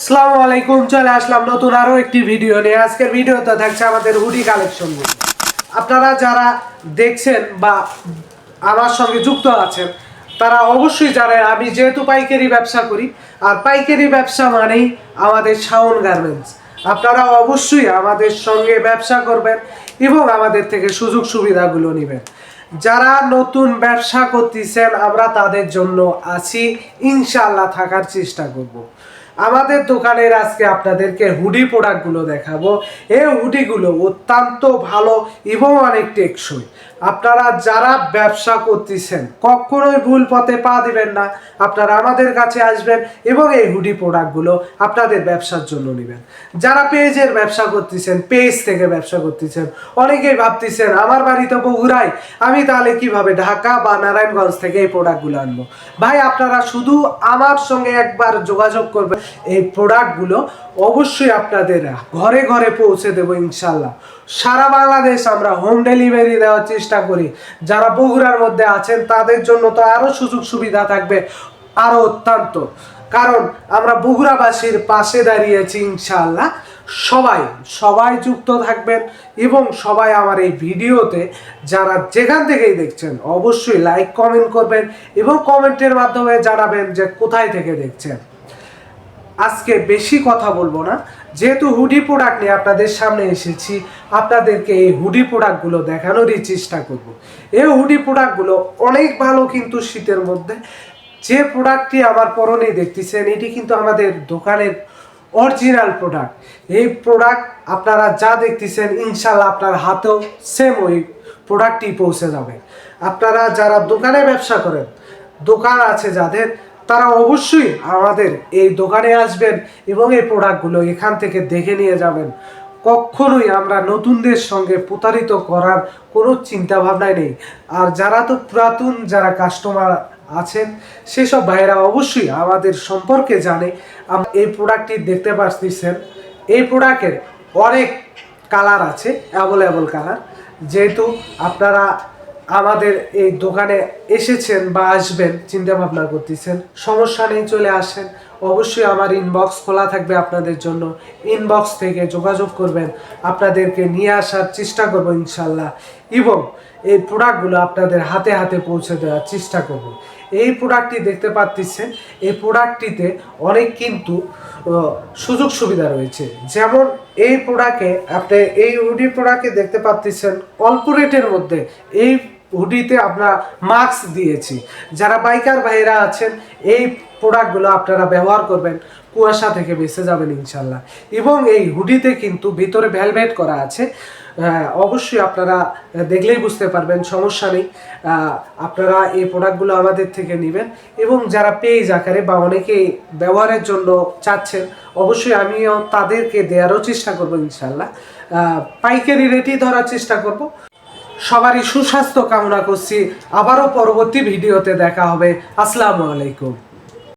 আসসালামু আলাইকুম, চলে আসলাম নতুন আরও একটি ভিডিও নিয়ে। আজকের ভিডিওতে থাকছে আমাদের হুডি কালেকশন আপনারা যারা দেখছেন বা আমার সঙ্গে যুক্ত আছেন, তারা অবশ্যই জানেন আমি যেহেতু পাইকারি ব্যবসা করি, আর পাইকারি ব্যবসা মানেই আমাদের শাওন গার্মেন্টস আপনারা অবশ্যই আমাদের সঙ্গে ব্যবসা করবেন এবং আমাদের থেকে সুযোগ সুবিধাগুলো নেবেন। যারা নতুন ব্যবসা করতেছেন, আমরা তাদের জন্য আছি, ইনশাআল্লাহ থাকার চেষ্টা করব। আমাদের দোকানের আজকে আপনাদেরকে হুডি প্রোডাক্টগুলো দেখাবো। এই হুডিগুলো অত্যন্ত ভালো এবং অনেক টেকসই। আপনারা যারা ব্যবসা করতেছেন, কখনোই ভুল পথে পা দিবেন না। আপনারা আমাদের কাছে আসবেন এবং এই হুডি প্রোডাক্টগুলো আপনাদের ব্যবসার জন্য নেবেন। যারা পেজের ব্যবসা করতেছেন, পেজ থেকে ব্যবসা করতেছেন, অনেকেই ভাবতেছেন, আমার বাড়িতে বগুড়ায়, আমি তাহলে কীভাবে ঢাকা বা নারায়ণগঞ্জ থেকে এই প্রোডাক্টগুলো আনব? ভাই, আপনারা শুধু আমার সঙ্গে একবার যোগাযোগ করবেন। এই প্রোডাক্টগুলো অবশ্যই আপনাদের ঘরে ঘরে পৌঁছে দেবো ইনশাল্লাহ। সারা বাংলাদেশ আমরা হোম ডেলিভারি দেওয়ার চেষ্টা করি। যারা বগুড়ার মধ্যে আছেন, তাদের জন্য তো আরও সুযোগ সুবিধা থাকবে আরও অত্যন্ত। কারণ আমরা বগুড়াবাসীর পাশে দাঁড়িয়েছি ইনশাআল্লাহ। সবাই সবাই যুক্ত থাকবেন এবং সবাই আমার এই ভিডিওতে যারা যেখান থেকেই দেখছেন, অবশ্যই লাইক কমেন্ট করবেন এবং কমেন্টের মাধ্যমে জানাবেন যে কোথায় থেকে দেখছেন। আজকে বেশি কথা বলব না। যেহেতু হুডি প্রোডাক্ট নিয়ে আপনাদের সামনে এসেছি, আপনাদেরকে এই হুডি প্রোডাক্টগুলো দেখানোরই চেষ্টা করব। এই হুডি প্রোডাক্টগুলো অনেক ভালো কিন্তু শীতের মধ্যে। যে প্রোডাক্টটি আমার পরনে দেখতেছেন, এটি কিন্তু আমাদের দোকানের অরিজিনাল প্রোডাক্ট এই প্রোডাক্ট আপনারা যা দেখতেছেন ইনশাল্লাহ আপনার হাতেও সেম ওই প্রোডাক্টটি পৌঁছে যাবে। আপনারা যারা দোকানে ব্যবসা করেন, দোকান আছে যাদের তারা অবশ্যই আমাদের এই দোকানে আসবেন এবং এই প্রোডাক্টগুলো এখান থেকে দেখে নিয়ে যাবেন। কখনোই আমরা নতুনদের সঙ্গে প্রতারিত করার কোনো চিন্তা ভাবনাই নেই। আর যারা তো পুরাতন, যারা কাস্টমার আছেন, সেসব ভাইয়েরা অবশ্যই আমাদের সম্পর্কে জানে। এই প্রোডাক্টটি দেখতে পাচ্ছেন। এই প্রোডাক্টের অনেক কালার আছে অ্যাভেলেবল কালার। যেহেতু আপনারা আমাদের এই দোকানে এসেছেন বা আসবেন চিন্তা ভাবনা করতেছেন, সমস্যা নেই, চলে আসেন। অবশ্যই আমার ইনবক্স খোলা থাকবে আপনাদের জন্য। ইনবক্স থেকে যোগাযোগ করবেন, আপনাদেরকে নিয়ে আসার চেষ্টা করব ইনশাল্লাহ। এবং এই প্রোডাক্টগুলো আপনাদের হাতে হাতে পৌঁছে দেওয়ার চেষ্টা করব। এই প্রোডাক্টটি দেখতে পাচ্ছেন এই প্রোডাক্টটিতে অনেক কিন্তু সুযোগ সুবিধা রয়েছে। যেমন এই প্রোডাক্টে আপনি এই উডি প্রোডাক্টে দেখতে পাচ্ছেন অল্প রেটের মধ্যে এই হুডিতে আমরা মাস্ক দিয়েছি। যারা বাইকার ভাইরা আছেন, এই প্রোডাক্টগুলো আপনারা ব্যবহার করবেন, কুয়াশা থেকে বেঁচে যাবেন ইনশাল্লাহ। এবং এই হুডিতে কিন্তু ভিতরে ভ্যালভেট করা আছে। অবশ্যই আপনারা দেখলেই বুঝতে পারবেন, সমস্যা নেই। আপনারা এই প্রোডাক্টগুলো আমাদের থেকে নেবেন। এবং যারা পেজ আকারে বা অনেকে ব্যবহারের জন্য চাচ্ছেন, অবশ্যই আমিও তাদেরকে দেওয়ারও চেষ্টা করব ইনশাল্লাহ। পাইকারি রেটই ধরার চেষ্টা করব। সবারই সুস্বাস্থ্য কামনা করছি। আবারও পরবর্তী ভিডিওতে দেখা হবে। আসসালামু আলাইকুম।